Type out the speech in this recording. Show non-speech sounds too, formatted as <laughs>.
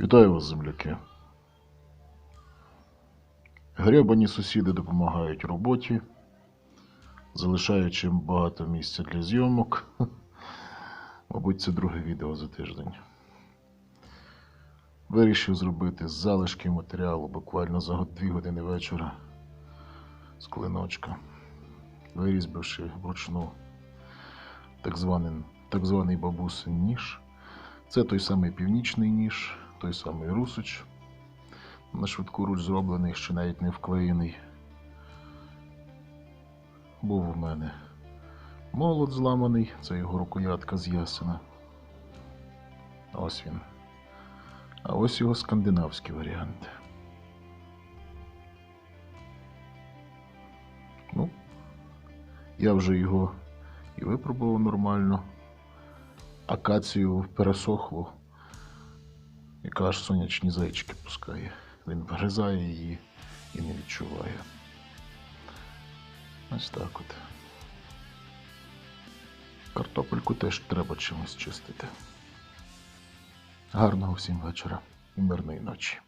Вітаю вас, земляки. Гребані сусіди допомагають роботі, залишаючи багато місця для зйомок. <laughs> Мабуть, це друге відео за тиждень. Вирішив зробити залишки матеріалу буквально за год- дві години вечора з клиночка, вирізбивши вручну так званий, так званий бабусин ніж. Це той самий північний ніж, той самий русич. На швидку руч зроблений, ще навіть не вклеєний. Був у мене молот зламаний, це його рукоятка з ясена. Ось він. А ось його скандинавський варіант. Ну, я вже його і випробував нормально акацію пересохлу, яка аж сонячні зайчики пускає. Він вирізає її і не відчуває. Ось так от. Картопельку теж треба чимось чистити. Гарного всім вечора і мирної ночі.